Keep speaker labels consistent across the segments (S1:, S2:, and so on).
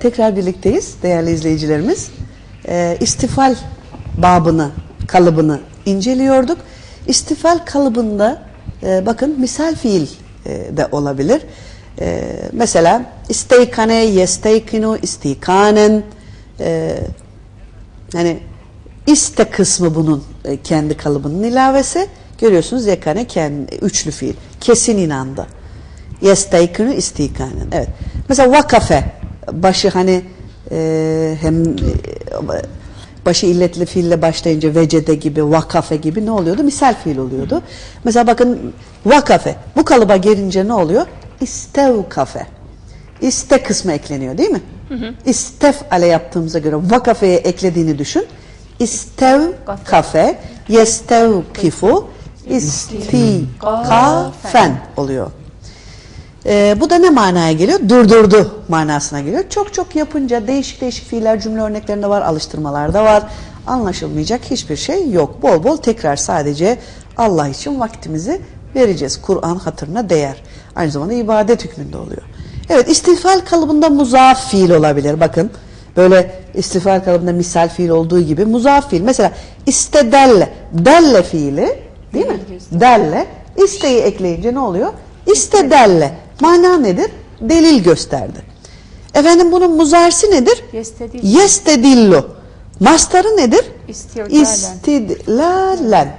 S1: tekrar birlikteyiz değerli izleyicilerimiz. Ee, istifal babını, kalıbını inceliyorduk. İstifal kalıbında e, bakın misal fiil e, de olabilir. E, mesela isteykane, yesteykinu, istikanen. E, yani iste kısmı bunun e, kendi kalıbının ilavesi. Görüyorsunuz yekane kendi, üçlü fiil. Kesin inandı. Yesteykinu istikanen. Evet. Mesela vakafe başı hani e, hem e, başı illetli fiille başlayınca vecede gibi vakafe gibi ne oluyordu? Misal fiil oluyordu. Mesela bakın vakafe bu kalıba gelince ne oluyor? İstevkafe. İste kısmı ekleniyor değil mi? İstef ale yaptığımıza göre vakafeye eklediğini düşün. İstev kafe, yestev kifu, istikafen oluyor. Ee, bu da ne manaya geliyor? Durdurdu manasına geliyor. Çok çok yapınca değişik değişik fiiller cümle örneklerinde var, alıştırmalarda var. Anlaşılmayacak hiçbir şey yok. Bol bol tekrar sadece Allah için vaktimizi vereceğiz. Kur'an hatırına değer. Aynı zamanda ibadet hükmünde oluyor. Evet istifal kalıbında muzaf fiil olabilir. Bakın böyle istifal kalıbında misal fiil olduğu gibi muzaf fiil. Mesela istedelle, delle fiili değil mi? Delle isteği ekleyince ne oluyor? İstedelle. Mana nedir? Delil gösterdi. Efendim bunun muzarsi nedir?
S2: Yestedil.
S1: Yestedillu. Mastarı nedir?
S2: İstidlalen.
S1: İstidlalen.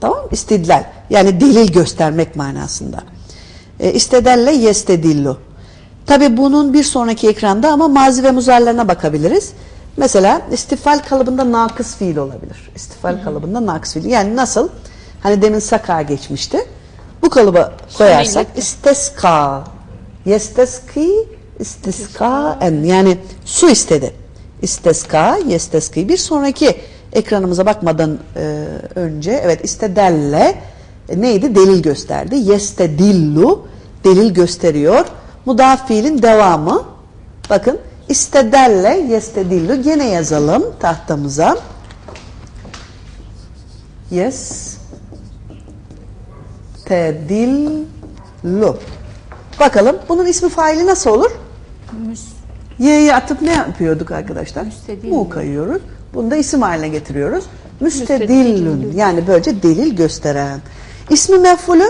S1: Tamam? İstidlal. Yani delil göstermek manasında. E, istedelle yestedillu. Tabi bunun bir sonraki ekranda ama mazi ve muzarlarına bakabiliriz. Mesela istifal kalıbında nakıs fiil olabilir. İstifal kalıbında nakıs fiil. Yani nasıl? Hani demin saka geçmişti. Bu kalıba koyarsak isteska, yesteski, istiskaen yani su istedi. İsteska, yesteski. Bir sonraki ekranımıza bakmadan e, önce evet istedelle e, neydi? Delil gösterdi. Yestedillu delil gösteriyor. Mudaf fiilin devamı. Bakın istedelle yestedillu gene yazalım tahtamıza. Yes tedillu. Bakalım bunun ismi faili nasıl olur?
S2: Müs,
S1: Y'yi atıp ne yapıyorduk arkadaşlar?
S2: Müstedillu.
S1: Mu kayıyoruz. Bunu da isim haline getiriyoruz. Müstedillün. Yani böylece delil gösteren. İsmi mef'ulü?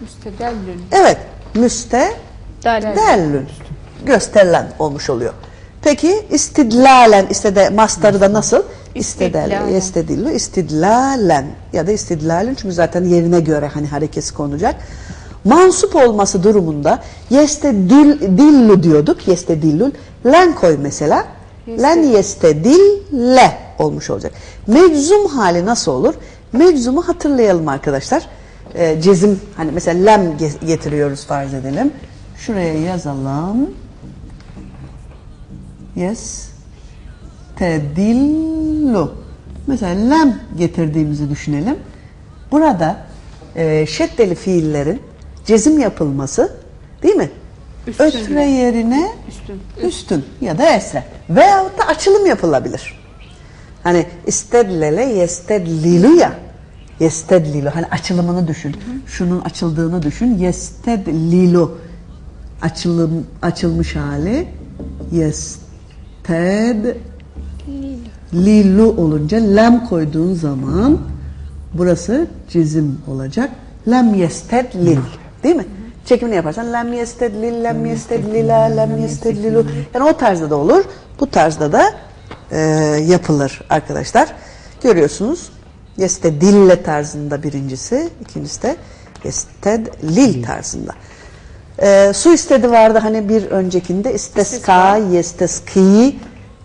S2: müstedellün.
S1: Evet. Müstedellün. Gösterilen olmuş oluyor. Peki istidlalen, istede mastarı da nasıl? İstedel,
S2: İstidlalen.
S1: istedillu, istidlalen ya da istidlalün çünkü zaten yerine göre hani harekesi konacak. Mansup olması durumunda yestedillu diyorduk, yestedillül. Len koy mesela. Len yestedille olmuş olacak. Meczum hali nasıl olur? Meczumu hatırlayalım arkadaşlar. Ee, cezim hani mesela lem ge- getiriyoruz farz edelim. Şuraya yazalım. Yes. Tedillu. Mesela lem getirdiğimizi düşünelim. Burada e, şeddeli fiillerin cezim yapılması değil mi?
S2: Üstün
S1: Ötre yerine
S2: Üstün.
S1: üstün ya da esre. Veyahut da açılım yapılabilir. Hani istedlele yestedlilu ya. Yestedlilu. Hani açılımını düşün. Şunun açıldığını düşün. Yestedlilu. Açılım, açılmış hali. Yestedlilu olunca lem koyduğun zaman burası cizim olacak. Lem yestedlil. Değil mi? Çekimini yaparsan lem yestedlil, lem yestedlila, lem yestedlilu. Yani o tarzda da olur. Bu tarzda da e, yapılır arkadaşlar. Görüyorsunuz. Yestedille tarzında birincisi, ikincisi de yestedlil tarzında. E, su istedi vardı hani bir öncekinde isteska, yesteski,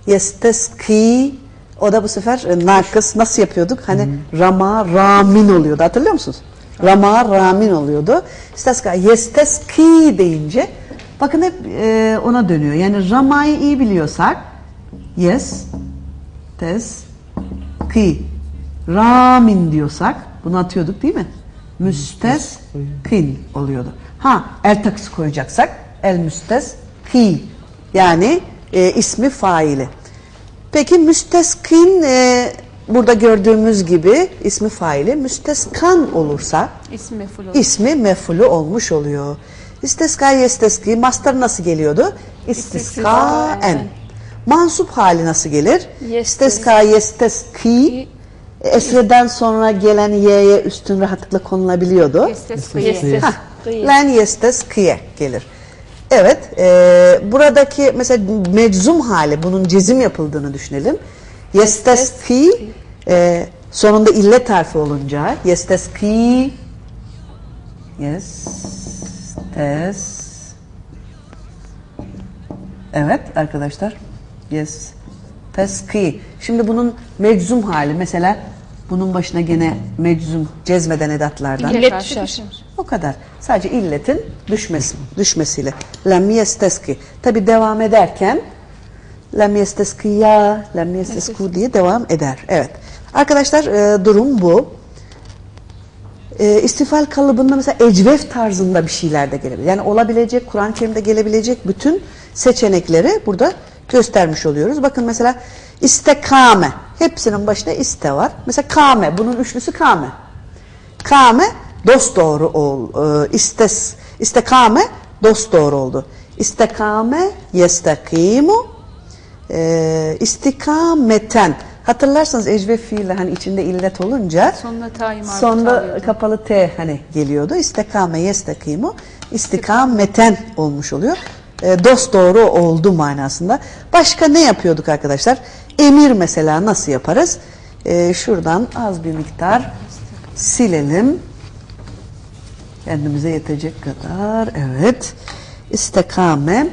S1: yesteski o da bu sefer e, nakıs nasıl yapıyorduk? Hani rama ramin oluyordu hatırlıyor musunuz? Rama ramin oluyordu. İsteska yesteski deyince bakın hep e, ona dönüyor. Yani ramayı iyi biliyorsak yes tes ki ramin diyorsak bunu atıyorduk değil mi? Müsteskin oluyordu. Ha el takısı koyacaksak el müsteski yani e, ismi faili. Peki müsteskin e, burada gördüğümüz gibi ismi faili müsteskan olursa
S2: İsmi meful olur.
S1: ismi mefulü olmuş oluyor. İsteska yesteski. Master nasıl geliyordu? İstiskaen. Mansup hali nasıl gelir?
S3: Yestes-
S1: İsteska yesteski. Esreden sonra gelen y'ye üstün rahatlıkla konulabiliyordu.
S3: Yestes.
S1: Hah. Len yesteskiye gelir. Evet, e, buradaki mesela meczum hali, bunun cezim yapıldığını düşünelim. Yesteski, e, sonunda illet harfi olunca, yesteski, yestes, evet arkadaşlar, yesteski. Şimdi bunun meczum hali, mesela bunun başına gene meczum, cezmeden edatlardan.
S3: İllet.
S1: O kadar. Sadece illetin düşmesi, düşmesiyle. Lem yesteski. Tabi devam ederken lem yesteskiya, lem yestesku diye devam eder. Evet. Arkadaşlar e, durum bu. E, istifal kalıbında mesela ecvef tarzında bir şeyler de gelebilir. Yani olabilecek, Kur'an-ı Kerim'de gelebilecek bütün seçenekleri burada göstermiş oluyoruz. Bakın mesela istekame. Hepsinin başında iste var. Mesela kame. Bunun üçlüsü kame. Kame dost doğru ol. E, istes, istekame dost doğru oldu. İstekame yestakimu e, istikameten. Hatırlarsanız ecve fiili hani içinde illet olunca
S2: Sonuna
S1: sonda
S2: alıyordu.
S1: kapalı T hani geliyordu. İstekame yestakimu istikameten olmuş oluyor. E, dost doğru oldu manasında. Başka ne yapıyorduk arkadaşlar? Emir mesela nasıl yaparız? E, şuradan az bir miktar silelim. Kendimize yetecek kadar. Evet. İstekame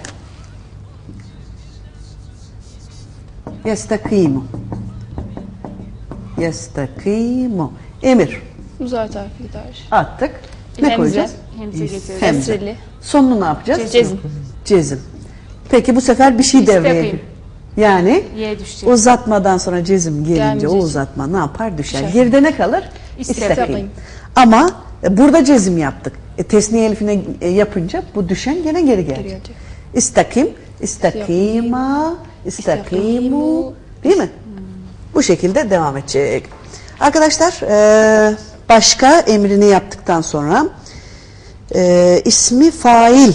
S1: yestakimu yestakimu emir
S3: Uzat harfi gider.
S1: attık. Ne
S3: Hemze.
S1: koyacağız?
S2: Hemze getireceğiz.
S1: Hemze. Sonunu ne yapacağız?
S3: Cezim.
S1: Cezim. Peki bu sefer bir şey devreye gir- Yani
S2: Y düşecek.
S1: uzatmadan sonra cezim gelince
S3: Gelmeyecek.
S1: o uzatma ne yapar? Düşer.
S3: Düşer.
S1: Geride ne kalır?
S2: İstakim.
S1: Ama e, burada cezim yaptık. E, tesniye elifine e, yapınca bu düşen gene geri gelecek. İstakim, istakima, istakimu. Değil mi? Bu şekilde devam edecek. Arkadaşlar e, başka emrini yaptıktan sonra e, ismi fail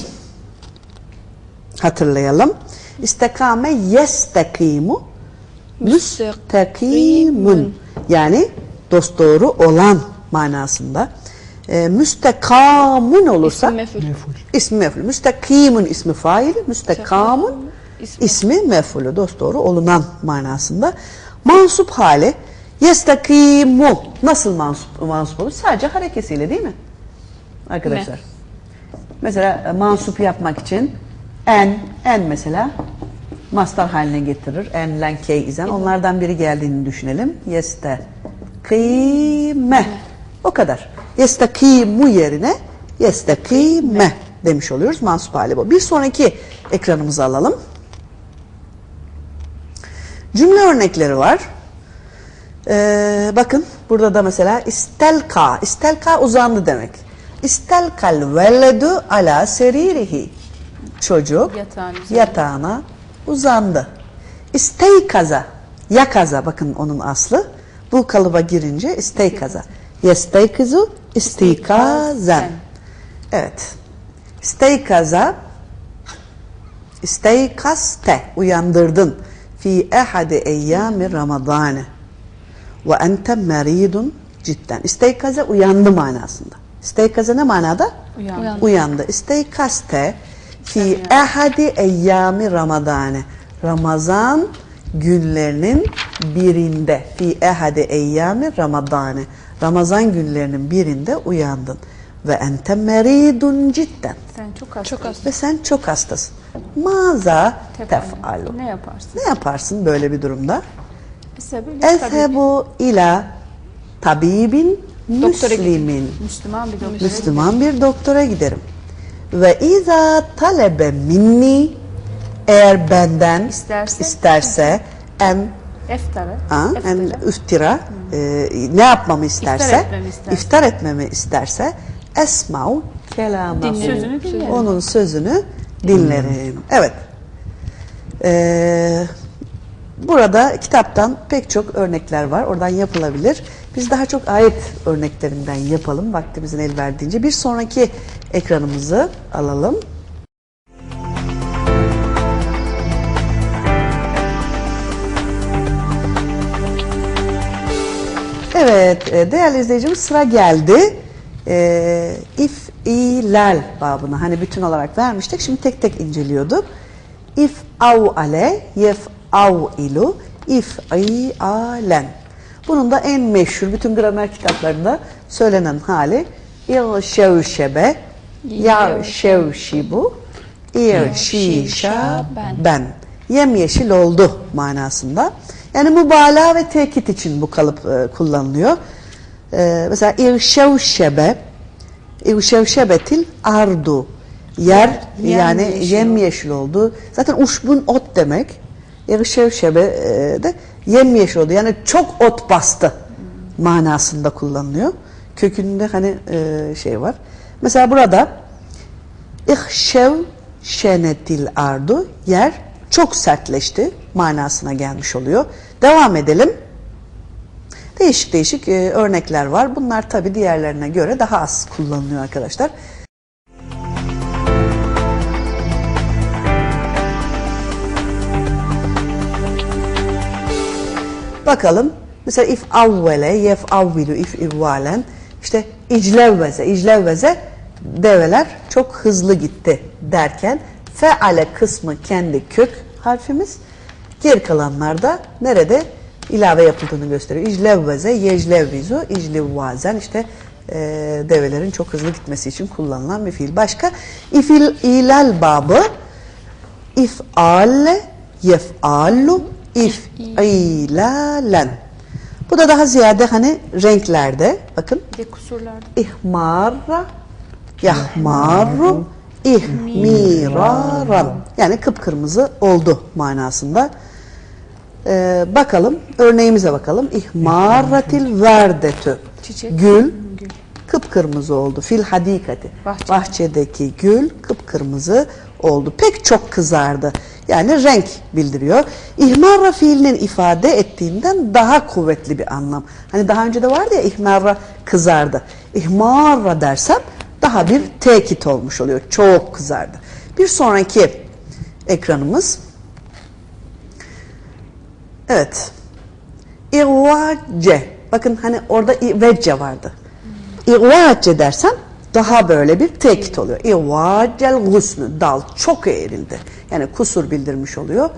S1: hatırlayalım. İstekame yestakimu müstakimun yani dosdoğru olan manasında. E, müstekamun olursa
S3: İsim mef'ul.
S1: ismi mef'ul. Müstakimun ismi faili, müstekamun
S3: İsmi.
S1: ismi mef'ulü dosdoğru olunan manasında. Mansup hali yestakimu nasıl mansup, mansup olur? Sadece harekesiyle değil mi? Arkadaşlar. Mesela e, mansup yapmak için en, en mesela mastar haline getirir. En, len, key, izen. Onlardan biri geldiğini düşünelim. Yeste, kime. O kadar. Yestakimu yerine yestakime demiş oluyoruz. Mansup hali bu. Bir sonraki ekranımızı alalım. Cümle örnekleri var. Ee, bakın burada da mesela istelka. İstelka uzandı demek. İstelkal veledu ala seririhi. Çocuk
S2: Yatağın
S1: yatağına uzandı. İsteykaza. Yakaza bakın onun aslı. Bu kalıba girince isteykaza. Yesteykizu istikazen. Evet. İsteykaza İsteykaste uyandırdın fi ehadi eyyami ramadane ve ente meridun cidden. İsteykaze uyandı manasında. İsteykaze ne manada?
S2: Uyandı.
S3: Uyandı.
S1: İsteykaste fi ehadi eyyami ramadane. Ramazan günlerinin birinde fi ehadi eyyami ramadane. Ramazan günlerinin birinde uyandın. Ve ente meridun cidden.
S2: Sen çok hasta.
S3: Çok hasta.
S1: Ve sen çok hastasın. Maza tef'alu.
S2: Ne yaparsın?
S1: Ne yaparsın böyle bir durumda? Ezhebu ila tabibin
S3: Doktora
S1: müslimin.
S2: Müslüman bir doktor.
S1: Müslüman bir doktora giderim. Ve iza talebe minni eğer benden
S2: İsterse-
S1: isterse en
S2: Eftarı.
S1: Ha, en
S2: Eftarı.
S1: üftira e, ne yapmamı isterse
S2: İftar etmemi isterse.
S1: iftar etmemi isterse esma'u kelamahu
S3: Dinlerim.
S2: Sözünü dinlerim.
S1: onun sözünü dinlerim. Evet. Ee, Burada kitaptan pek çok örnekler var. Oradan yapılabilir. Biz daha çok ayet örneklerinden yapalım vaktimizin el verdiğince. Bir sonraki ekranımızı alalım. Evet, e, değerli izleyicimiz sıra geldi. E, if, ilal babına hani bütün olarak vermiştik. Şimdi tek tek inceliyorduk. If, av, ale, yef, av, ilu, if, i, alen. Bunun da en meşhur bütün gramer kitaplarında söylenen hali il şevşebe, ya şevşibu, il şişa ben. Yemyeşil oldu manasında. Yani mübalağa ve tekit için bu kalıp e, kullanılıyor. E, mesela irşevşebe, irşevşebetil ardu. Yer yani
S2: yemyeşil
S1: yemyeşil oldu. Zaten uşbun ot demek. Irşevşebe e, de yemyeşil oldu. Yani çok ot bastı manasında kullanılıyor. Kökünde hani e, şey var. Mesela burada İhşev şenetil ardu yer çok sertleşti manasına gelmiş oluyor. Devam edelim. Değişik değişik e, örnekler var. Bunlar tabii diğerlerine göre daha az kullanılıyor arkadaşlar. Bakalım. Mesela if avvele, yef avvilu, if ivvalen. İşte iclevveze, iclevveze develer çok hızlı gitti derken feale kısmı kendi kök harfimiz. Geri kalanlar da nerede ilave yapıldığını gösteriyor. İclevveze, yeclevvizu, iclivvazen işte e, develerin çok hızlı gitmesi için kullanılan bir fiil. Başka ifil ilal babı if'al, yef'allu, if'ilalen. Bu da daha ziyade hani renklerde bakın
S2: Bir de kusurlarda.
S1: ihmarra, yahmaru, ihmiraran. Yani kıpkırmızı oldu manasında. Ee, bakalım örneğimize bakalım. İhmarratil verdetü.
S2: Çiçek.
S1: Gül kıpkırmızı oldu. Fil hadikati.
S2: Bahçe.
S1: Bahçedeki gül kıpkırmızı oldu. Pek çok kızardı. Yani renk bildiriyor. İhmarra fiilinin ifade ettiğinden daha kuvvetli bir anlam. Hani daha önce de vardı ya ihmarra kızardı. İhmarra dersem daha bir tekit olmuş oluyor. Çok kızardı. Bir sonraki ekranımız. Evet. İrvace. Bakın hani orada vecce vardı. İrvace dersem daha böyle bir tekit oluyor. İrvacel gusnü. Dal çok eğrildi. Yani kusur bildirmiş oluyor.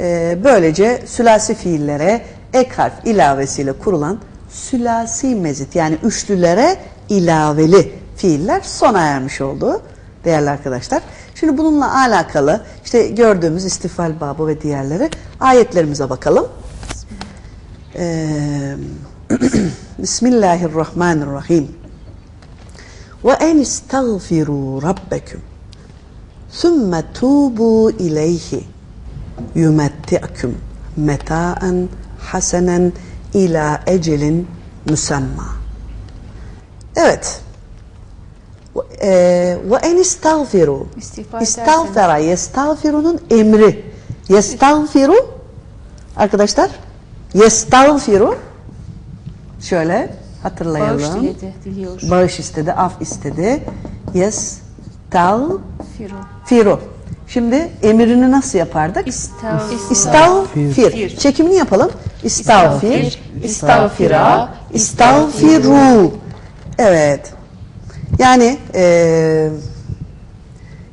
S1: Ee, böylece sülasi fiillere ek harf ilavesiyle kurulan sülasi mezit yani üçlülere ilaveli fiiller sona ermiş oldu değerli arkadaşlar. Şimdi bununla alakalı işte gördüğümüz istifal babı ve diğerleri ayetlerimize bakalım. Ee, Bismillahirrahmanirrahim. Ve en istagfiru rabbeküm sümme tubu ileyhi yumetti'küm meta'en hasenen ila ecelin müsemma. Evet. Ee, Ve en istagfiru.
S2: İstiğfar
S1: İstagfara, yestagfirunun emri. Yestagfiru arkadaşlar yestagfiru şöyle hatırlayalım.
S2: Bağış diledi, diliyor.
S1: Bağış istedi, af istedi. Yestagfiru.
S2: Firu.
S1: Şimdi emirini nasıl yapardık?
S2: İstav.
S1: İstavfir. Çekimini yapalım. İstavfir, istavfira, istavfiru. Evet. Yani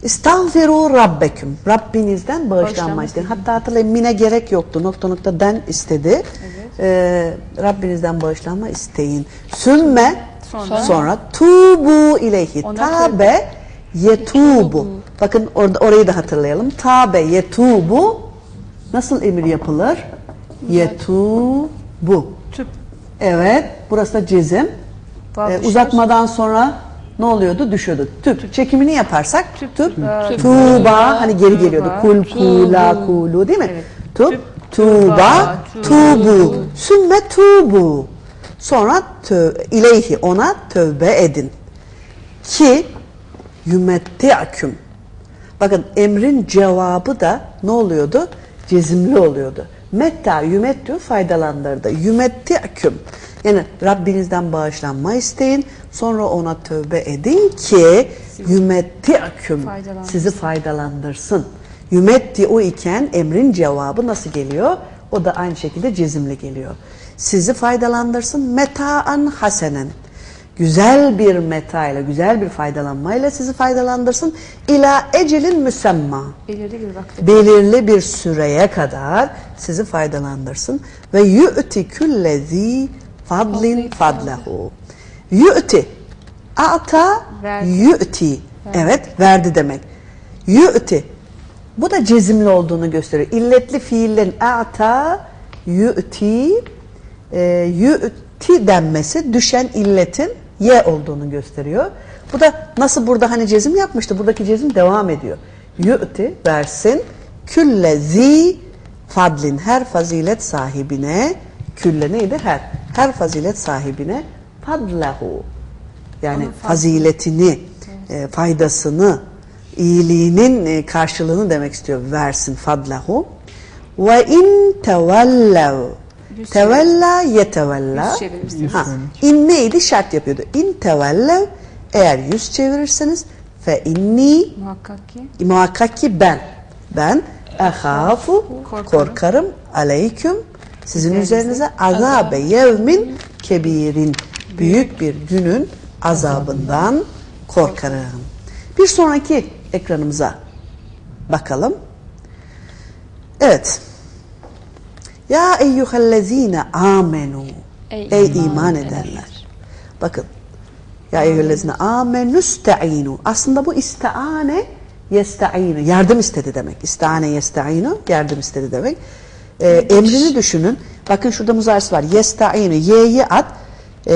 S1: İstağfiru Rabbeküm. Rabbinizden bağışlanma
S2: Bağışlanma
S1: isteyin. Hatta hatırlayın mine gerek yoktu. Nokta nokta den istedi. Ee, Rabbinizden bağışlanma isteyin. Sümme sonra,
S2: Sonra?
S1: tubu ileyhi. Tabe yetubu. Bakın orada orayı da hatırlayalım. Tabe yetubu nasıl emir yapılır? Yetubu. Evet. Burası da cezim. Ee, uzatmadan sonra ne oluyordu? Düşüyordu. Tüp. Çekimini yaparsak tüp.
S2: Tüp.
S1: Tuğba hani geri geliyordu. Kul kula kulu değil mi?
S2: Evet. Tüp,
S1: Tuğba, tubu. Sümme tubu. Sonra tö, ileyhi ona tövbe edin. Ki yümetti'aküm. Bakın emrin cevabı da ne oluyordu? Cezimli oluyordu. Metta yümettü faydalandırdı. Yümetti'küm. Yani Rabbinizden bağışlanma isteyin. Sonra ona tövbe edin ki
S2: Faydalandırsın.
S1: sizi faydalandırsın. Yümetti o iken emrin cevabı nasıl geliyor? O da aynı şekilde cezimli geliyor. Sizi faydalandırsın metaan hasenen. Güzel bir meta ile, güzel bir faydalanmayla sizi faydalandırsın. İla ecelin müsemma
S2: Belirli bir vakte.
S1: belirli bir süreye kadar sizi faydalandırsın ve yu'ti küllezi fadlin fadlehu. Yu'ti ata yu'ti evet verdi demek. Yu'ti bu da cezimli olduğunu gösteriyor. İlletli fiillerin ata yu'ti e, yu'ti denmesi düşen illetin ye olduğunu gösteriyor. Bu da nasıl burada hani cezim yapmıştı. Buradaki cezim devam ediyor. Yu'ti versin küllezi fadlin her fazilet sahibine külle neydi? Her. Her fazilet sahibine fadlehu yani faziletini, e, faydasını, iyiliğinin e, karşılığını demek istiyor. Versin fadlehu. Ve in tevellev.
S2: Yüz
S1: Tevella yetevella. Ha, in neydi? Şart yapıyordu. İn tevellev. Eğer yüz çevirirseniz fe inni
S2: Muhakkak ki
S1: muhakkak ki ben ben ehafu
S2: Korkarım.
S1: korkarım aleyküm sizin
S2: Üzerinize
S1: üzerinize azabe yevmin kebirin büyük bir günün azabından korkarım. Bir sonraki ekranımıza bakalım. Evet. Ya eyyühellezine amenu.
S2: Ey
S1: Ey
S2: iman
S1: iman
S2: edenler.
S1: edenler. Bakın. Ya eyyühellezine amenü ste'inu. Aslında bu istiane yesta'inu. Yardım istedi demek. İstiane yesta'inu. Yardım istedi demek. Ee, emrini düşünün. Bakın şurada muzarisi var. Yesta'inu. Y'yi at. Ee,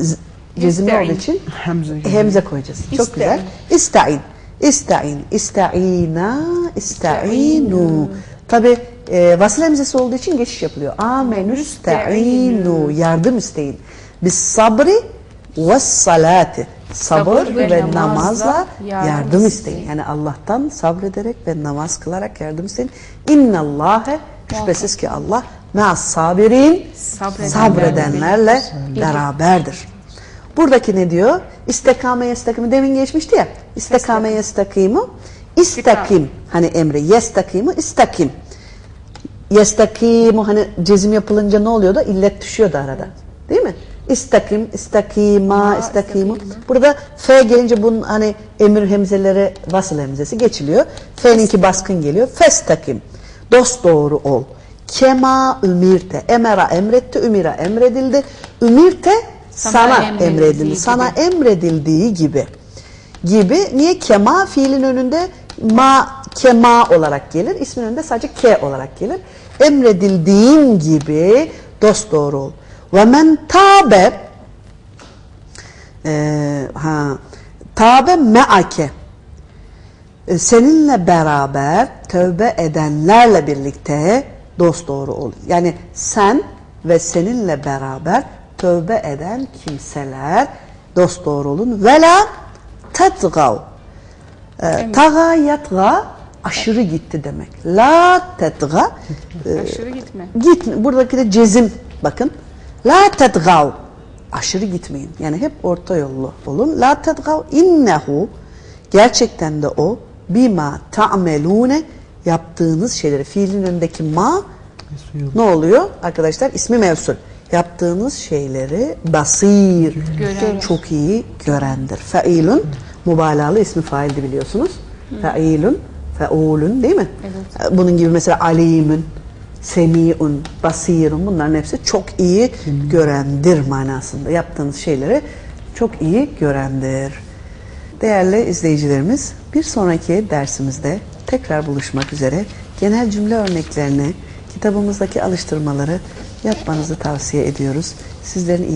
S1: z- cezimli olduğu için
S4: Hemze
S1: hemze koyacağız. Çok
S2: İsta'in.
S1: güzel. İsta'in. İsta'in. İsta'ina. İsta'inu. Tabi e, vasıl hemzesi olduğu için geçiş yapılıyor. Amenü sta'inu. Yardım isteyin. Biz sabri ve salati. Sabır,
S2: Sabır
S1: ve,
S2: ve
S1: namazla,
S2: namazla
S1: yardım,
S2: yardım
S1: isteyin. Yani Allah'tan sabrederek ve namaz kılarak yardım isteyin. İnnallâhe şüphesiz ki Allah me'as sabirin
S2: Sabredenlerle
S1: beraberdir. Buradaki ne diyor? İstekame yestakimi demin geçmişti ya. İstekame yestakimu istakim hani emri yestakimu istakim. Yestakimu hani cezim yapılınca ne oluyordu? İllet düşüyordu arada. Değil mi? İstakim, istakima,
S2: Ma,
S1: istakimu. Burada F gelince bunun hani emir hemzeleri vasıl hemzesi geçiliyor. F'ninki baskın geliyor. Festakim. Dost doğru ol. Kema ümirte. Emera emretti, ümira emredildi. Ümirte sana,
S2: Sana
S1: emredildi.
S2: emredildiği
S1: Sana
S2: gibi.
S1: emredildiği gibi. Gibi. Niye? Kema fiilin önünde ma kema olarak gelir. İsmin önünde sadece ke olarak gelir. Emredildiğin gibi dost doğru ol. Ve men tabe ee, ha tabe meake e, seninle beraber tövbe edenlerle birlikte dost doğru ol. Yani sen ve seninle beraber tövbe eden kimseler dost doğru olun. Vela tetgav. E, taga yatga aşırı gitti demek. La tetga e,
S2: Aşırı gitme.
S1: gitme. Buradaki de cezim bakın. La tetgav. Aşırı gitmeyin. Yani hep orta yollu olun. La tetgav innehu. Gerçekten de o bima ta'melune yaptığınız şeyleri fiilin önündeki ma ne oluyor arkadaşlar? İsmi mevsul. Yaptığınız şeyleri basir.
S2: Gören.
S1: Çok iyi görendir. Feilun mübalağalı ismi faildi biliyorsunuz. Feilun, feulun değil mi? Bunun gibi mesela alimun, semiun, basirun bunların hepsi çok iyi görendir manasında. Yaptığınız şeyleri çok iyi görendir. Değerli izleyicilerimiz bir sonraki dersimizde tekrar buluşmak üzere genel cümle örneklerini kitabımızdaki alıştırmaları yapmanızı tavsiye ediyoruz. Sizlerin